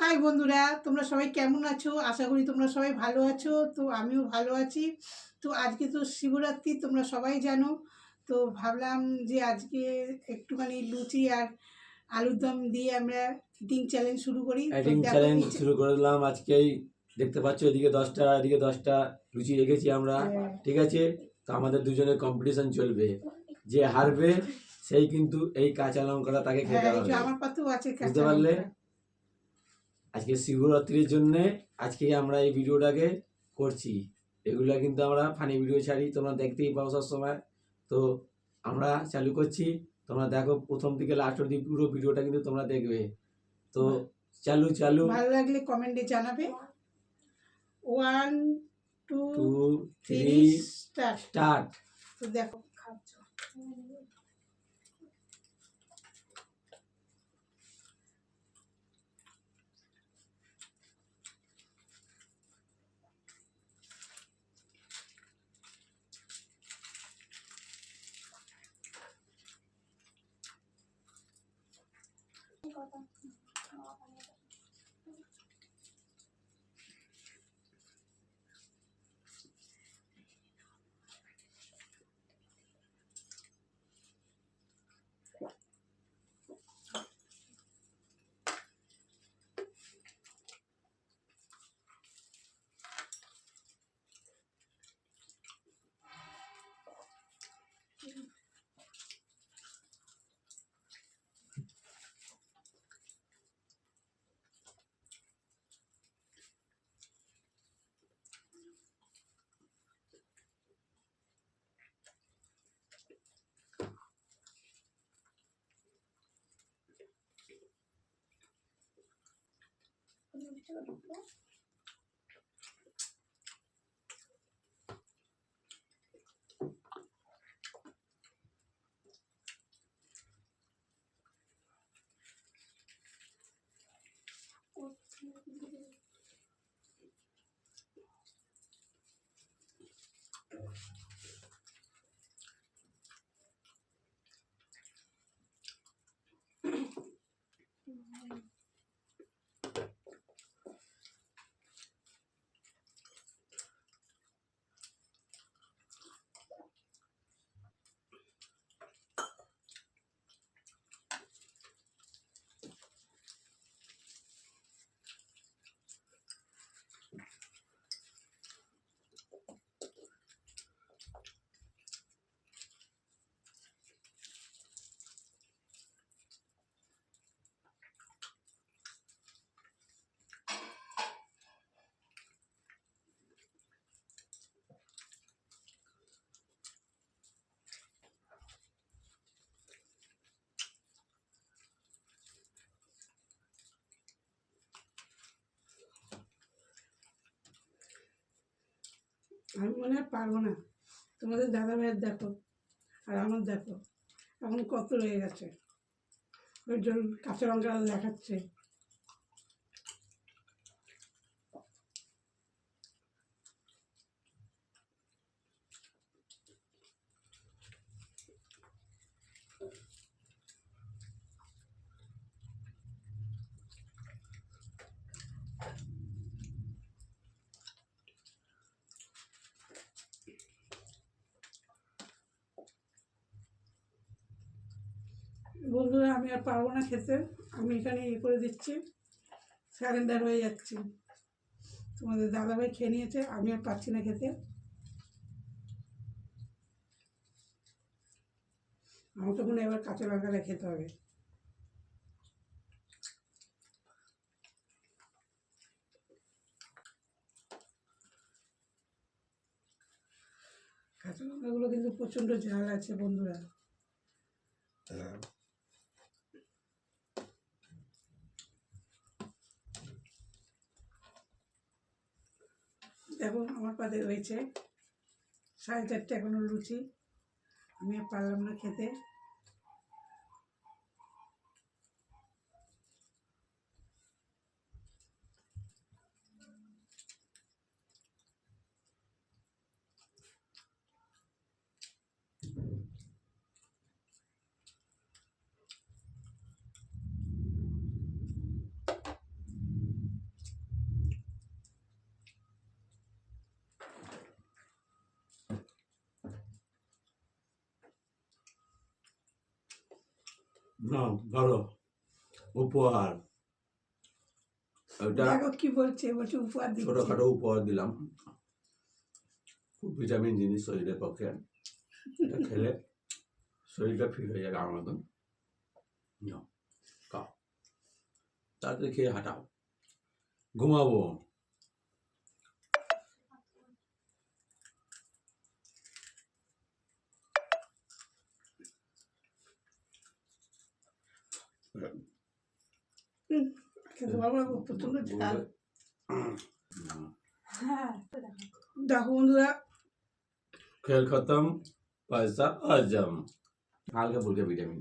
High বন্ধুরা। তোমরা সবাই কেমন আছো? আশা করি তোমরা সবাই ভালো আছো। তো আমিও ভালো আছি। তো আজকে তো শিবরাত্রি তোমরা সবাই জানো। তো ভাবলাম যে আজকে একটুখানি লুচি আর আলুর দম দিয়ে আমরা ইটিং চ্যালেঞ্জ শুরু করি। তো চ্যালেঞ্জ শুরু করে দিলাম। আজকেই দেখতে পাচ্ছ এদিকে দশটা এদিকে দশটা লুচি রেখেছি আমরা। হ্যাঁ। ঠিক আছে? তো আমাদের দুজনের কম্পিটিশন চলবে। যে হারবে সেই কিন্তু এই কাঁচা লঙ্কাটা তাকে হ্যাঁ খেতে এই হবে আমার পাতেও আছে বুঝতে পারলে? আজকে শিবরাত্রির জন্য আজকে আমরা এই ভিডিওটাকে করছি। এগুলো কিন্তু আমরা ফানি ভিডিও ছাড়ি তোমরা দেখতেই পাও সব সময় তো আমরা চালু করছি তোমরা দেখো প্রথম থেকে লাস্ট অব্দি পুরো ভিডিওটা কিন্তু তোমরা দেখবে। তো চালু চালু। ভালো লাগলে কমেন্টে জানাবে। One two two three start start তো দেখো Kotaknya? Làm gì? আমি মনে হয় পারব না। তোমাদের দাদা ভাইয়ের দেখো আর আমার দেখো। এখন কত রয়ে গেছে। ওই জন্য কাঁচা লঙ্কা দেখাচ্ছে। বন্ধুরা আমি আর পারব না খেতে। আমি এখানে ইয়ে করে দিচ্ছি। স্যারেন্ডার হয়ে যাচ্ছি। তোমাদের দাদাভাই খেয়ে নিয়েছে, আমি আর পাচ্ছি না খেতে। আমাকে মনে এবার কাঁচা লঙ্কাটা খেতে হবে। কাঁচা লঙ্কাগুলো কিন্তু প্রচণ্ড ঝাল আছে বন্ধুরা। দেখো আমার পাতে রয়েছে সাড়ে চারটে এখনও লুচি। আমি পারলাম না খেতে। না ধরো। উপহার। ওটা কি বলছে বলছে উপহার ছোটখাটো উপহার দিলাম। খুব ভিটামিন জিনিস শরীরের পক্ষে। এটা খেলে শরীরটা ফিট হয়ে যাবে আমার মতন। খাও। তাড়াতাড়ি খেয়ে হাঁটাও। ঘুমাবো। Hmm. Hm. Hm. Hm. খেতে খেল খতম পয়সা অজম হালকা ফুলকা ভিটামিন।